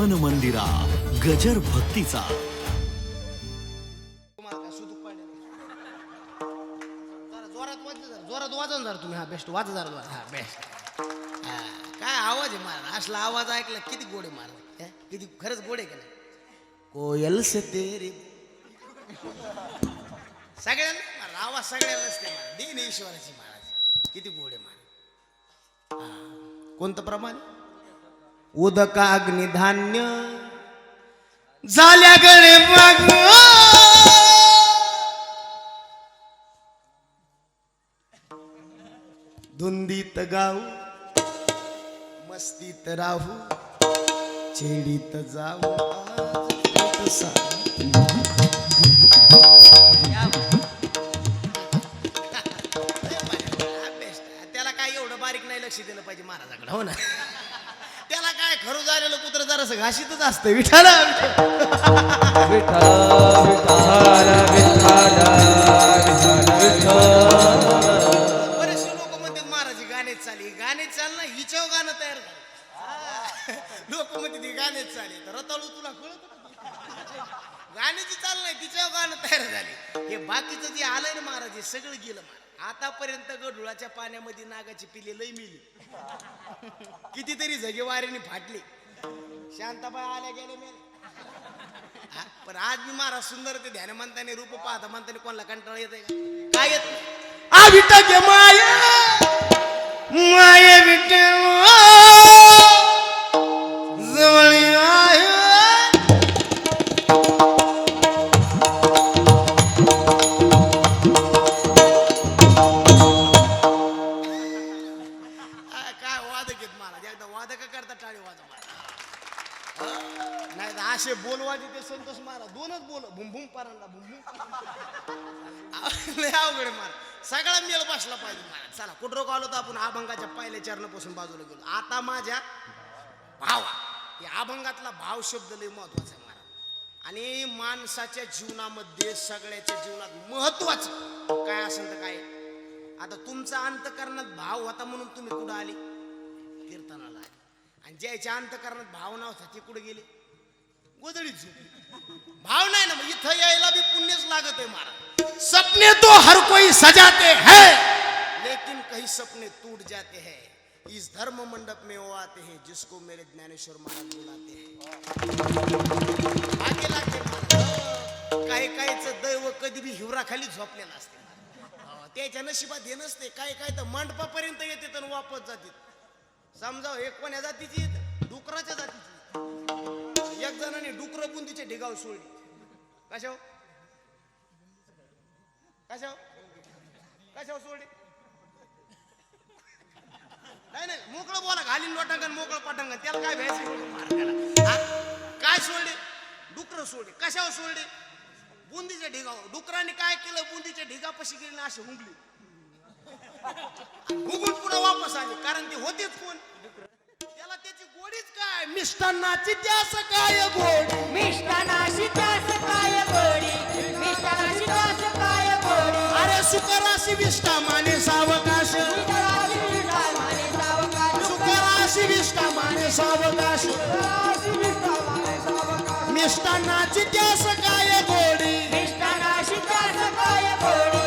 मन मंदिरा गजर भक्तीचा. तुम्हाला काय जोरात वाजलं जरा जोरात वाजवून ना जरा तुम्ही हा बेस्ट वाजा जरा जोरात हा बेस्ट काय आवाज आहे महाराज असला आवाज ऐकला किती गोडे आहे महाराज हे? किती खरंच गोडे आहे का नाही? कोयल से तेरे सगळ्यांना महाराज, आवाज सगळ्यांना असते महाराज दिन ईश्वराची महाराज किती गोडे आहे महाराज हा. कोणतं प्रमाण? उदक अग्नी धान्य. झाल्या गळे माग धुंदीत गाऊ मस्तीत राहू चेडीत जाऊ. त्याला काय एवढं बारीक नाही लक्ष दिलं पाहिजे महाराजाकडे हो ना? खरं झालेलं कुत्र जरासं घाशीतच असतं विठाला बरेचसे लोक म्हणतात महाराज गाणेच चाली गाणे चाल ना हिच्याव गाणं तयार झालं. लोक म्हणतात ही गाणेच चाली तर रताळू तुला कळत गाण्याची चाल नाही तिच्यावर गाणं तयार झाले. हे बाकीचं जे आलंय ना महाराज हे सगळं गेलं महाराज. आतापर्यंत गडुळाच्या पाण्यामध्ये नागाची पिले लई मिली. कितीतरी जगे वाऱ्याने फाटली. शांताबाई आल्या गेले मेले हा, पण आज मी महाराज सुंदर ते ध्यान म्हणताना रूप पाहता म्हणताना कोणाला कंटाळा येत काय येत नाही? आ माय! माय लय अवघड मार. सगळा मेळ बसला पाहिजे मला चला कुठं आलो तर आपण अभंगाच्या पहिल्या चरणापासून बाजूला गेलो. आता माझ्या भावा. या अभंगातला भाव शब्द लय महत्त्वाचा आहे मला आणि माणसाच्या जीवनामध्ये सगळ्याच्या जीवनात महत्वाचं काय असेल तर काय? आता तुमचा अंतकरणात भाव होता म्हणून तुम्ही कुठं आले? कीर्तनाला आले. आणि ज्याच्या अंतकरणात भाव नव्हता ते कुठे गेले? गोदडीत झोपली. भाव नाही ना मग इथं यायला बी पुण्यच लागत आहे महाराज सपने तो हर कोई सजाते है लेकिन कई सपने टूट जाते हैं. इस धर्म मंडप में वो आते हैं जिसको मेरे ज्ञानेश्वर महाराज बुलाते हैं. आगे लागते काही काहीच दैव कधी बी हिवराखाली झोपलेलं झोपलेला असते. त्याच्या नशिबात हे नसते काय काय तर मंडपापर्यंत येते तर वापस जाते. समजा हे कोण्या जातीची डुकराच्या जातीची एक जणांनी डुकर बुंदीचे ढिगाव सोडली. कशाव कशाव कशाव सोडली? नाही नाही मोकळं बोला घालीन लोटांगण मोकळं पटांगण. त्याला काय भ्यायचं? काय सोडले? डुकर सोडले. कशावर सोडले? बुंदीच्या ढिगाव. डुकराने काय केलं? बुंदीच्या ढिगापाशी गेले अशी असे हुंगली हुगून पुन्हा वापस आले. कारण ते होतेच कोण? गोडीच काय. मिष्टान्नाची त्यास काय गोड? मिष्टानाशी त्यास काय गोडी? मिष्टानाशी त्यास काय गोडी? अरे सुकराशी विष्टा माने सावकाश. माने सुकराशी विष्टा माने सावकाश. मिष्टानाशी मिष्टा माने सावकाश. मिष्टान्नाची त्यास काय गोडी? मिष्टानाशी त्यास काय गोडी?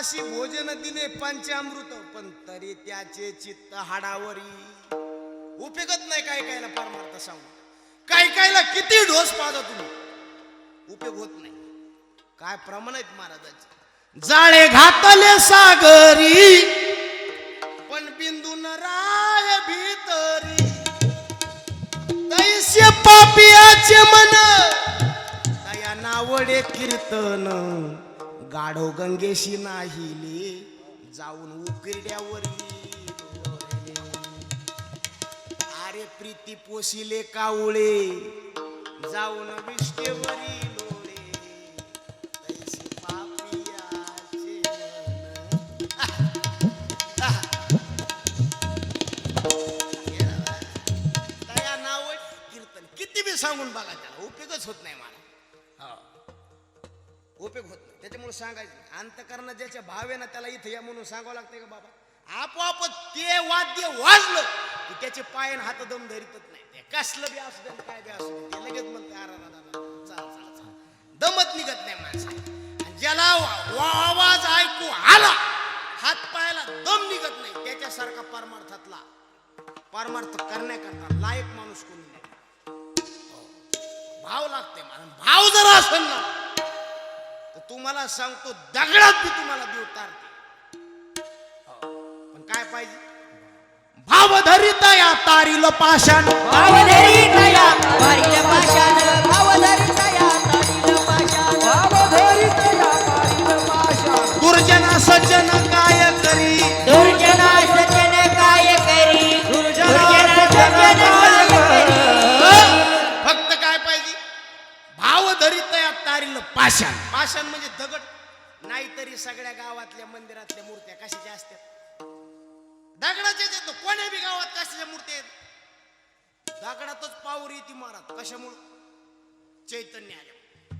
अशी भोजन दिले पंचामृत पण तरी त्याचे चित्त हाडावरी. उपयोगच नाही काय कायला परमार्थ सांगू काय कायला किती ढोस पाजा तुम्ही? उपयोग होत नाही. काय प्रमाण आहेत महाराजाचे? जाळे घातले सागरी पण बिंदून राय भीतरी. तैसे पापियाचे मन दया नावडे कीर्तन. गाढो गंगेशी नाही जाऊन उकिरड्यावर अरे प्रीती पोसिले कावळे जाऊन विष्टेवरी सांगून बघा त्याला. उपयोगच होत नाही मला. उपयोग होत नाही. त्याच्यामुळे सांगायचं नाही. ज्याच्या भाव आहे ना त्याला इथं या म्हणून सांगावं लागतंय का बाबा? आपोआप ते वाद्य वाजलं की त्याचे पाय आणि हात दम धरीतच नाही. ते कसलं बी असू दे काय बी असू दे. लगेच म्हणते चला चला चला. दमत निघत नाही माणसाला. ज्याला वा- आवाज ऐकू आला हात पायाला दम निघत नाही. त्याच्यासारखा परमार्थातला परमार्थ करण्याकरता लायक माणूस कोणी नाही. भाव लागते मला. भाव जर असेल ना तर तुम्हाला सांगतो दगडात बी तुम्हाला देव तारते. पण काय पाहिजे? भाव धरित या तारील पाषाण. भावधरी तया वारील पाशान भावधरी तया तारील भावधरी तया तारील पाशान दुर्जना सज्जन काय करी? दुर्जना सज्जन काय करी? दुर्जना सज्जन काय करी? फक्त काय पाहिजे? भाव धरित या तारील पाषाण. पाषाण म्हणजे दगड. नाहीतरी सगळ्या गावातल्या मंदिरातल्या मूर्त्या कशाच्या असतात दगडाच्या कोण्या बी गावात कशाच्या मूर्त्या आहेत? दगडातच पावर येते महाराज कशामुळं? चैतन्य आल्या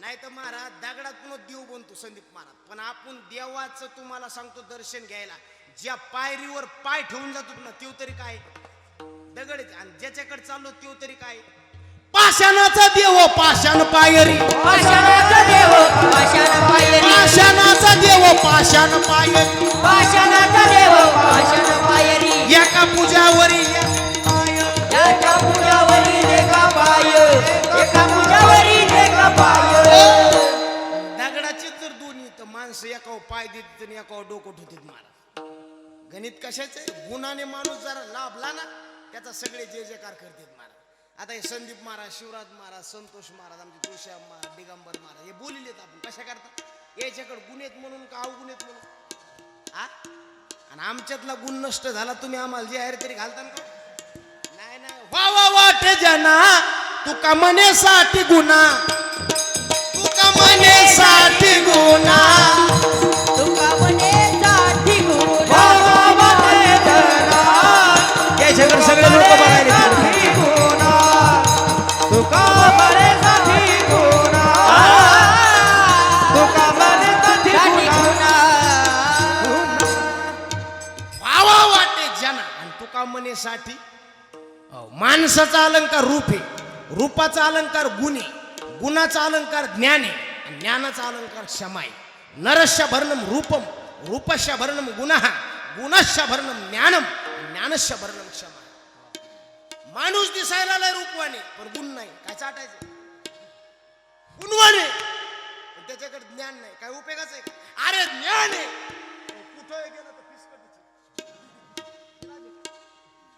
नाही तर महाराज दगडात पुन्हा देव बनतो संदीप महाराज. पण आपण देवाचं तुम्हाला सांगतो दर्शन घ्यायला. ज्या पायरीवर पाय ठेवून जातो ना तेव तरी काय? दगड आणि ज्याच्याकडे चाललो तेव तरी काय? पाषाणाचा देव पाषाण पायरी. पाशानाचा देव पाशान पायरी. पाषाणाचा देव पाषाण पायरी. पाशानाचा देव पाशान पायरी. एका पूजावरी एक पाय. एका पूजावरी एका पाय. एका पूजावरी एका पाय. दगडाची जर दोन्ही तर माणसं एकावर पाय देत आणि एकावर डोकं ठेवतात महाराज गणित कशाच गुणाने माणूस जरा लाभला ना त्याचा सगळे जे जयकार करतात. आता हे संदीप महाराज शिवराज महाराज संतोष महाराज आमचे तुळशाम महाराज दिगंबर महाराज हे बोलिलेत आपण. कशा करता? याच्याकडे गुण आहेत म्हणून का अवगुन्हेत म्हणून? हा आणि आमच्यातला गुण नष्ट झाला तुम्ही आम्हाला जे आहे तरी घालता का? नाही नाही. वा वा वाटे जना तुका मनेसाठी गुन्हा तुका मनेसाठी गुन्हा. आणि माणसाचा अलंकार रूप आहे. रूपाचा अलंकार गुण आहे. गुणाचा अलंकार ज्ञान आहे. ज्ञानाचा अलंकार क्षमा आहे. नरस्य भरणम रूपम. रूपस्य भरणम गुणः. गुणस्य भरणम ज्ञानम. ज्ञानस्य भरणम क्षमा माणूस दिसायला लय रूपवाने पण गुण नाही. काय चाटायचं? गुणवाने त्याच्याकडे ज्ञान नाही. काय उपयोगाचं आहे? अरे ज्ञान आहे. कुठं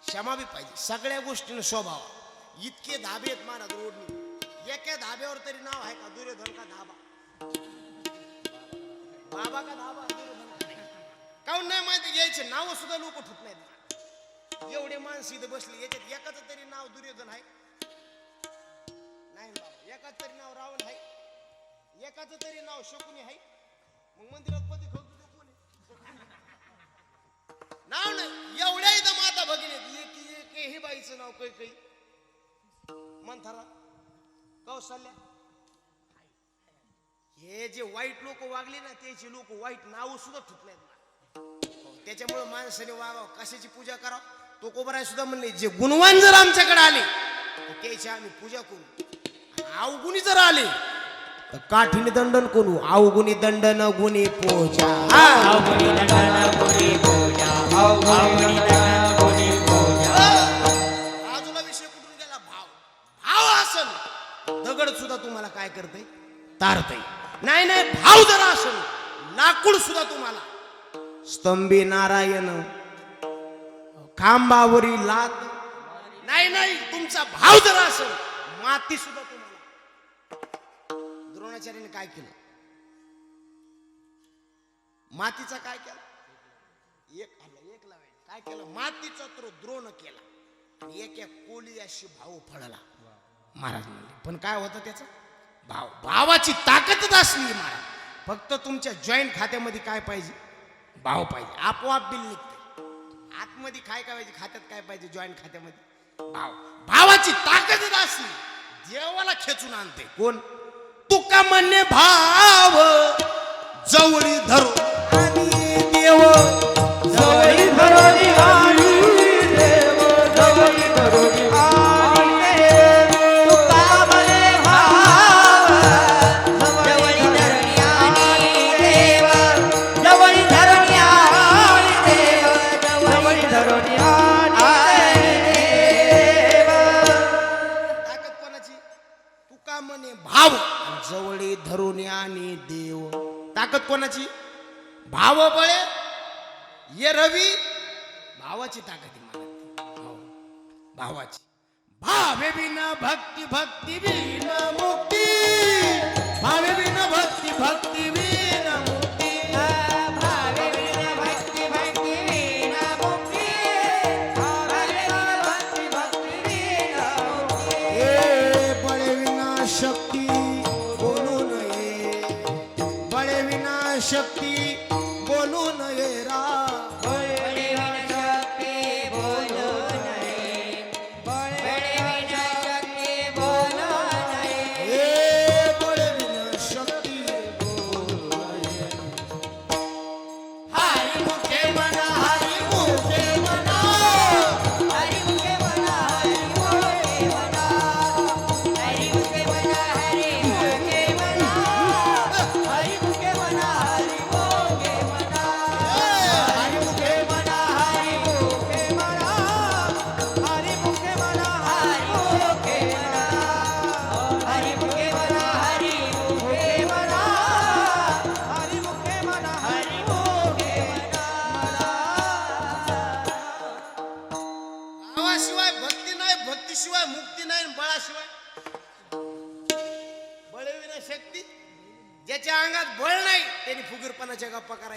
क्षमा बी पाहिजे. सगळ्या गोष्टीनं स्वभाव. इतके धाबे आहेत महाराज रोडनी. एका धाब्यावर तरी नाव आहे का? दुर्योधन का धाबा? बाबा का धाबा? काऊन नाही. काहून नाही माहिती? घ्यायचे नाव सुद्धा लोक ठुत नाहीत. एवढे माणसं इथं बसले. याच्यात एकाच तरी नाव दुर्योधन आहे. नाही बाबा एकाच तरी नाव रावण आहे. एकाच तरी नाव शकुनी आहे. मग मंदिरात पती खोल नाव नाही. एवढ्या इथं माता भगिनी आईचं नाव काही काही. मंथरा कौशल्या. हे जे वाईट लोक वागले ना त्याचे लोक वाईट नाव सुद्धा ठुकलेत ना त्याच्यामुळे माणसाने वागाव. कशाची पूजा करावं? तो कोबराय सुद्धा म्हणले जे गुणवान जर आमच्याकडे आले तर त्याची आम्ही पूजा करू. अवगुणी जर आले तर काठीने दंडन करू. अवगुणी दंडन गुणी पूजा. हा. बाजूला तुम्हाला काय करते तारते नाही नाही भाव जर असेल लाकूड सुद्धा तुम्हाला. स्तंभी नारायण खांबावरी लात. नाही नाही तुमचा भाव जर असेल माती सुद्धा तुम्हाला. द्रोणाचार्याने काय केलं? मातीचा काय केलं? एक आलं एक लावायचं काय केलं? मातीचा तो द्रोण केला. एक एक कोली अशी भाऊ फळला. महाराज म्हणले पण काय होतं त्याचं? भाव भावाची ताकदच असली महाराज. फक्त तुमच्या जॉईंट खात्यामध्ये काय पाहिजे? भाव पाहिजे. आपोआप बिल निघते. आतमध्ये काय काय पाहिजे खात्यात काय पाहिजे जॉईंट खात्यामध्ये? भाव. भावाची ताकदच असली देवाला खेचून आणते. कोण? तुका म्हणणे भाव जवळी धरून. भाव बळे ये रवी भावाची ताकद हो, भावाची. भावे बिना भक्ती भक्ती बिना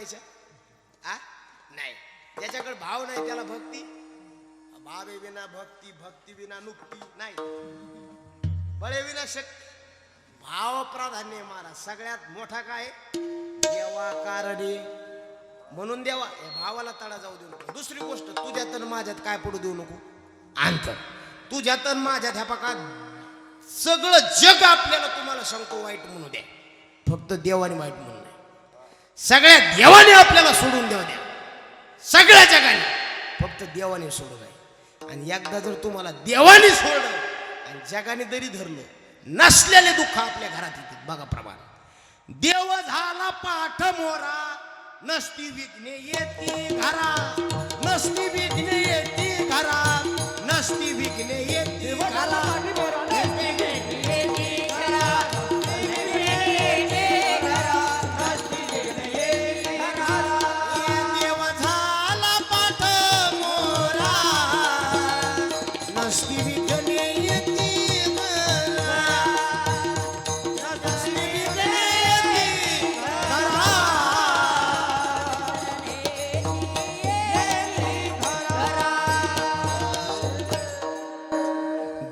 म्हणायचं? आ? नाही. ज्याच्याकडे भाव नाही त्याला भक्ती? भावे विना भक्ती भक्ती विना नुक्ती नाही. बळे विना शक्ती. भाव प्राधान्य महाराज. सगळ्यात मोठा काय? देवा कारणे. म्हणून देवा या भावाला तडा जाऊ देऊ नको. दुसरी गोष्ट तुझ्यात आणि माझ्यात काय पडू देऊ नको? अंतर. तुझ्यात आणि माझ्यात ह्या पाकात सगळं जग आपल्याला तुम्हाला सांगतो वाईट म्हणू द्या. फक्त देवाने वाईट म्हणू सगळ्या देवाने आपल्याला सोडून देऊ द्या. सगळ्या जगाने. फक्त देवाने सोडू नये. आणि एकदा जर तुम्हाला देवाने सोडलं आणि जगाने जरी धरलं नसलेले दुःख आपल्या घरात येते बघा प्रमाण. देव झाला पाठ मोरा नसती विघ्ने येते घरा. नसती विघ्ने येते घरा नसती विघ्ने येते घरा.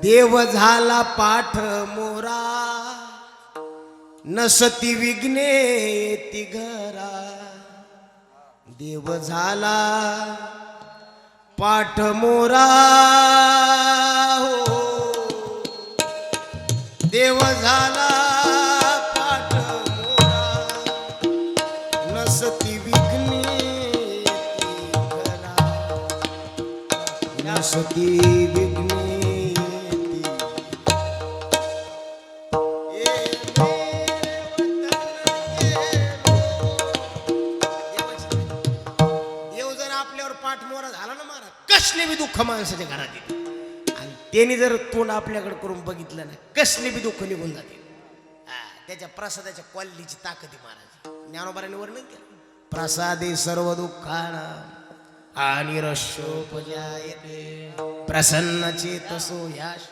देव झाला पाठ मोरा. नसती विघ्ने ती घरा. देव झाला पाठ मोरा. हो. देव झाला पाठ नसती विघ्ने माणसाच्या घरात येते. आणि त्याने जर तोंड आपल्याकडे करून बघितलं ना कसले बी दुःख निघून जाते. त्याच्या प्रसादाच्या क्वालिटीची ताकद आहे महाराज. ज्ञानोबाराने वर्णन केलं. प्रसादे सर्व दुःखाना आणि रशोपजायते प्रसन्न चेतसो याश.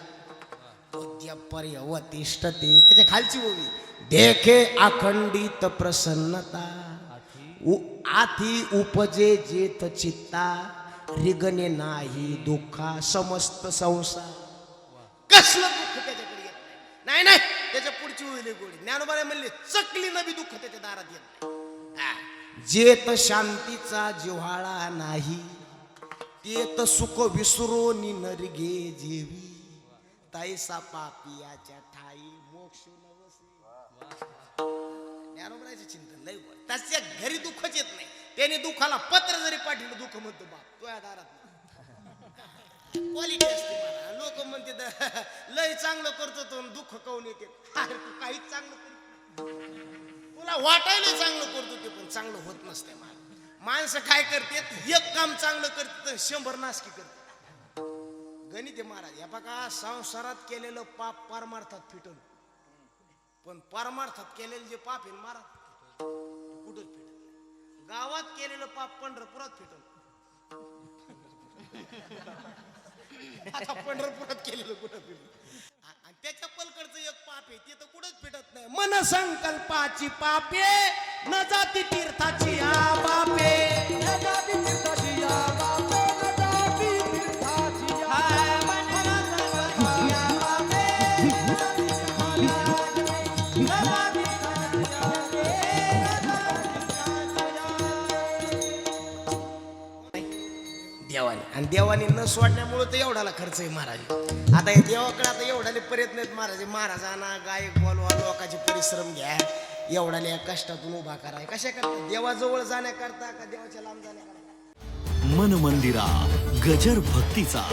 पर्यवतिष्ठते त्याच्या खालची ओवी देखे अखंडित प्रसन्नता. उ- आथी उपजे जेत चित्ता. रिगणे नाही दुःखा समस्त संसार. कसलं दुःख त्याच्याकडे येत नाही? नाही नाही त्याच्या पुढची होईल गोडी. ज्ञानोबाने म्हणले चकली नवी दुःख त्याच्या दारात येत नाही. जेत शांतीचा जिव्हाळा नाही तेत सुख विसरो नरगे जेवी. तैसा पापियाच्या ठाई मोक्ष नवसे. ज्ञानोबरायचं चिंतन बोल त्याच्या घरी दुःखच येत नाही. त्याने दुःखाला पत्र जरी पाठवलं दुःख म्हणतो बाप तुझ्या दारात क्वालिटी असते मला लोक म्हणते द- लय चांगलं करतो तो दुःख काऊन येते? तू काहीच चांगलं करत तुला वाटायला चांगलं करतो ते पण चांगलं होत नसते मला माणसं काय करते एक काम चांगलं करते तर शंभर नासकी करते. गणित महाराज या बघा संसारात केलेलं पाप परमार्थात फिटल. पण परमार्थात केलेलं जे पाप आहे ना महाराज कुठंच फिटत गावात केलेलं पाप पंढरपुरात फिटल आता पंढरपुरात केलेलं कुठं फिरलं आणि त्याच्या पलकडचं एक पाप आहे ते तर कुठंच फिटत नाही. मन संकल्पाची पापे न जाती तीर्थाची आ बापे न जाती तीर्थाची या बापे, आणि देवाने न सोडण्यामुळे तर एवढाला खर्च आहे महाराज. आता हे देवाकडे आता एवढाले प्रयत्न आहेत महाराज. महाराजांना गायक बोलवा लोकांचे परिश्रम घ्या. एवढाले या कष्टातून उभा कराय कशा करता? देवाजवळ जाण्याकरता का देवाच्या लांब जाण्याकरता? मन मंदिरा गजर भक्तीचा.